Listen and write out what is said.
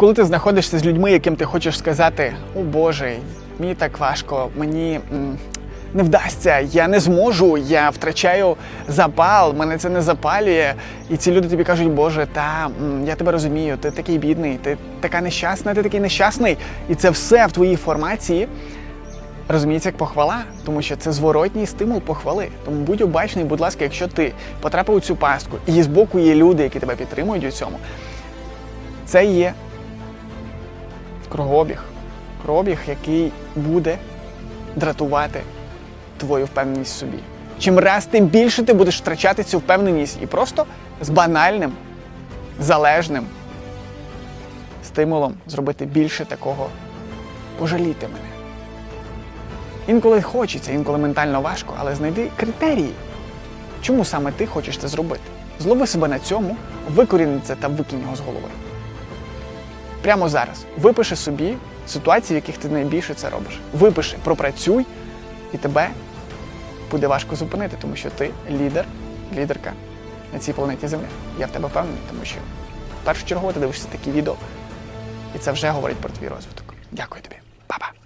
Коли ти знаходишся з людьми, яким ти хочеш сказати, о Боже, мені так важко, мені м, не вдасться, я не зможу, я втрачаю запал, мене це не запалює. І ці люди тобі кажуть, Боже, та м, я тебе розумію, ти такий бідний, ти така нещасна, ти такий нещасний. І це все в твоїй формації розуміється як похвала, тому що це зворотній стимул похвали. Тому будь обачний, будь ласка, якщо ти потрапив у цю пастку, і з боку є люди, які тебе підтримують у цьому, це є кругообіг. Кругообіг, який буде дратувати твою впевненість в собі. Чим раз тим більше ти будеш втрачати цю впевненість і просто з банальним, залежним стимулом зробити більше такого пожаліти мене. Інколи хочеться, інколи ментально важко, але знайди критерії. Чому саме ти хочеш це зробити? Злови себе на цьому, викоріни це та викинь його з голови. Прямо зараз випиши собі ситуації, в яких ти найбільше це робиш. Випиши, пропрацюй, і тебе буде важко зупинити, тому що ти лідер, лідерка на цій планеті Земля. Я в тебе впевнений, тому що першочергово ти дивишся такі відео, і це вже говорить про твій розвиток. Дякую тобі, Па-па!